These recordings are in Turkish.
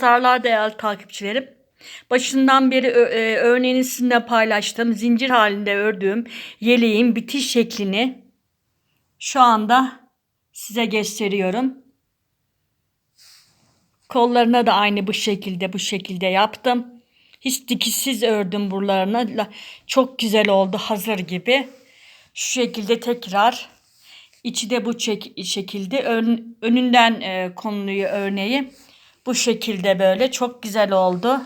Pazarlar değerli takipçilerim. Başından beri e, örneğini sizinle paylaştığım zincir halinde ördüğüm yeleğin bitiş şeklini şu anda size gösteriyorum. Kollarına da aynı bu şekilde bu şekilde yaptım. Hiç dikişsiz ördüm buralarına. La- Çok güzel oldu hazır gibi. Şu şekilde tekrar içi de bu şekilde ön- önünden e, konuluyor örneği. Bu şekilde böyle çok güzel oldu.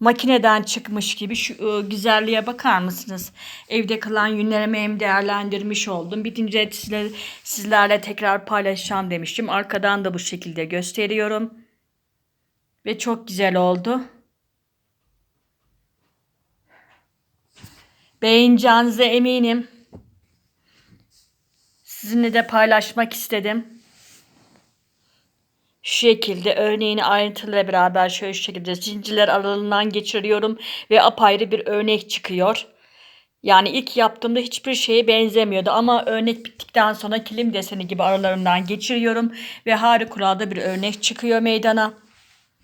Makineden çıkmış gibi şu e, güzelliğe bakar mısınız? Evde kalan yünlerimi hem değerlendirmiş oldum. Bitince sizle, sizlerle tekrar paylaşacağım demiştim. Arkadan da bu şekilde gösteriyorum. Ve çok güzel oldu. Beğeneceğinize eminim. Sizinle de paylaşmak istedim. Şu şekilde örneğini ayrıntılarıyla beraber şöyle şu şekilde zincirler aralığından geçiriyorum ve apayrı bir örnek çıkıyor. Yani ilk yaptığımda hiçbir şeye benzemiyordu ama örnek bittikten sonra kilim deseni gibi aralarından geçiriyorum ve harikulade bir örnek çıkıyor meydana.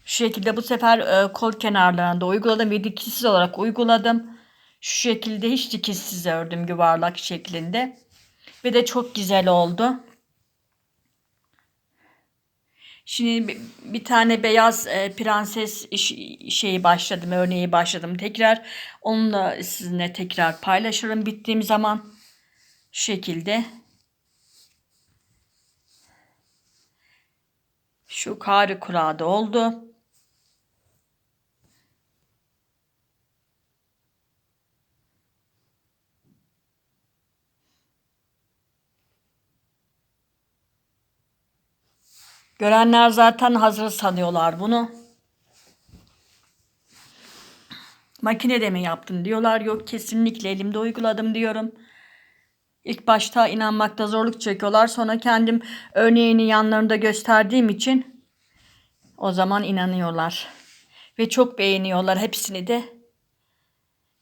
Şu şekilde bu sefer e, kol kenarlarında uyguladım ve dikişsiz olarak uyguladım. Şu şekilde hiç dikişsiz ördüm yuvarlak şeklinde. Ve de çok güzel oldu. Şimdi bir, tane beyaz e, prenses şeyi başladım, örneği başladım tekrar. Onu sizinle tekrar paylaşırım bittiğim zaman. Şu şekilde. Şu harikulade oldu. Görenler zaten hazır sanıyorlar bunu. Makinede mi yaptın diyorlar. Yok kesinlikle elimde uyguladım diyorum. İlk başta inanmakta zorluk çekiyorlar. Sonra kendim örneğini yanlarında gösterdiğim için o zaman inanıyorlar. Ve çok beğeniyorlar hepsini de.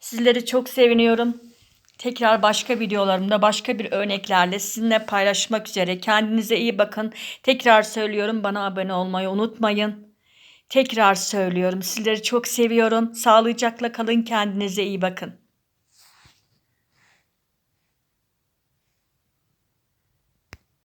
Sizleri çok seviniyorum. Tekrar başka videolarımda başka bir örneklerle sizinle paylaşmak üzere. Kendinize iyi bakın. Tekrar söylüyorum bana abone olmayı unutmayın. Tekrar söylüyorum sizleri çok seviyorum. Sağlıcakla kalın kendinize iyi bakın.